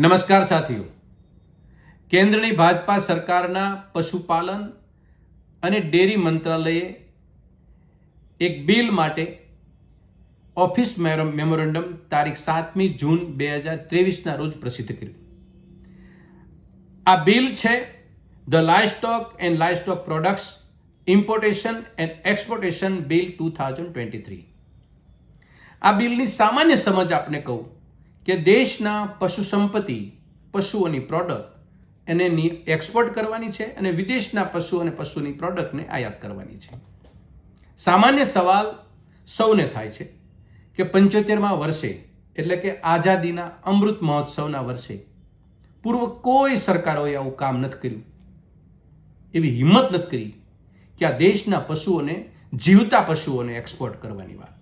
નમસ્કાર સાથીઓ. કેન્દ્રની ભાજપા સરકારના પશુપાલન અને ડેરી મંત્રાલયે એક બિલ માટે ઓફિસ મેરો- મેમોરેન્ડમ તારીખ સાતમી જૂન બે હજાર ત્રેવીસના રોજ પ્રસિદ્ધ કર્યું. આ બિલ છે the livestock and livestock products importation and exportation bill two thousand twenty three. આ બિલની સામાન્ય સમજ આપને કહું કે દેશના પશુ સંપત્તિ, પશુઓની પ્રોડક્ટ એને એક્સપોર્ટ કરવાની છે અને વિદેશના પશુ અને પશુની પ્રોડક્ટને આયાત કરવાની છે. સામાન્ય સવાલ સૌને થાય છે કે પંચોતેરમાં વર્ષે, એટલે કે આઝાદીના અમૃત મહોત્સવના વર્ષે, પૂર્વ કોઈ સરકારોએ આવું કામ નથી કર્યું? એવી હિંમત નથી કરી કે આ દેશના પશુઓને, જીવતા પશુઓને એક્સપોર્ટ કરવાની વાત.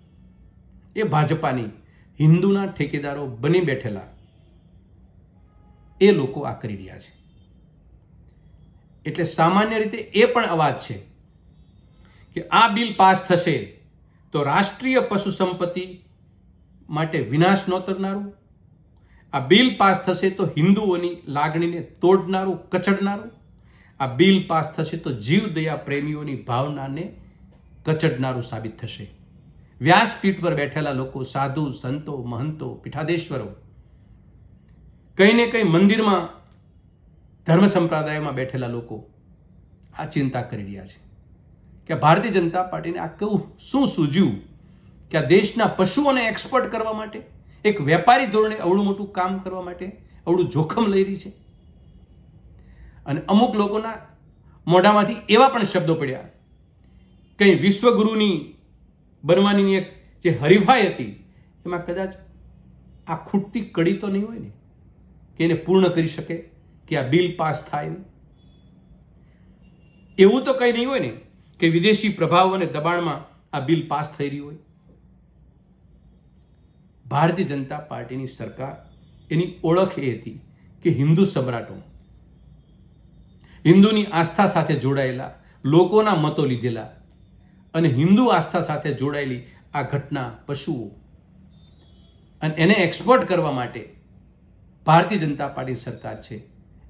એ ભાજપાની હિન્દુના ઠેકેદારો બની બેઠેલા એ લોકો આ કરી રહ્યા છે. એટલે સામાન્ય રીતે એ પણ અવાજ છે કે આ બિલ પાસ થશે તો રાષ્ટ્રીય પશુ સંપત્તિ માટે વિનાશ નોતરનારું આ બિલ પાસ થશે તો હિન્દુઓની લાગણીને તોડનારું, કચડનારું, આ બિલ પાસ થશે તો જીવદયા પ્રેમીઓની ભાવનાને કચડનારું સાબિત થશે. વ્યાસપીઠ પર બેઠેલા લોકો, સાધુ, સંતો, મહંતો, પીઠાધેશ્વરો કંઈ ને કંઈ મંદિરમાં, ધર્મ સંપ્રદાયમાં બેઠેલા લોકો આ ચિંતા કરી રહ્યા છે કે ભારતીય જનતા પાર્ટીને આ કેવું શું સૂજ્યું કે આ દેશના પશુઓને એક્સપોર્ટ કરવા માટે, એક વેપારી ધોરણે અવળું મોટું કામ કરવા માટે અવળું જોખમ લઈ રહી છે? અને અમુક લોકોના મોઢામાંથી એવા પણ શબ્દો પડ્યા, કંઈ વિશ્વગુરુની બનવાની એક જે હરીફાઈ હતી, એમાં કદાચ આ ખૂટતી કડી તો નહીં હોય ને, કે એને પૂર્ણ કરી શકે, કે આ બિલ પાસ થાય એવું તો કંઈ નહીં હોય ને, કે વિદેશી પ્રભાવ અને દબાણમાં આ બિલ પાસ થઈ રહ્યું હોય. ભારતીય જનતા પાર્ટીની સરકાર એની ઓળખ એ હતી કે હિન્દુ સમ્રાટો, હિન્દુની આસ્થા સાથે જોડાયેલા, લોકોના મતો લીધેલા અને હિન્દુ આસ્થા સાથે જોડાયેલી આ ઘટના પશુઓ. અને એને એક્સપોર્ટ કરવા માટે ભારતીય જનતા પાર્ટી સરકાર છે.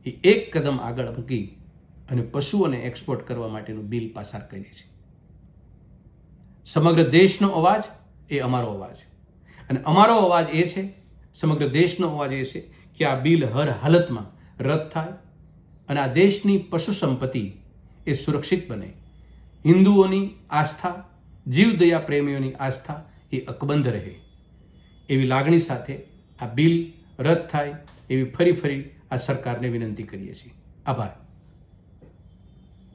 એ એક કદમ આગળ મૂકી અને પશુઓને એક્સપોર્ટ કરવા માટેનું બિલ પસાર કરી છે. સમગ્ર દેશનો અવાજ એ અમારો અવાજ. અને અમારો અવાજ એ છે, સમગ્ર દેશનો અવાજ એ છે કે આ બિલ હર હાલતમાં રદ થાય અને આ દેશની પશુ સંપત્તિ એ સુરક્ષિત બને. હિન્દુઓની આસ્થા જીવદયા પ્રેમીઓની આસ્થા એ અકબંધ રહે. એવી લાગણી સાથે આ બિલ રદ થાય એવી ફરી ફરી આ સરકારને વિનંતી કરીએ છીએ. આભાર.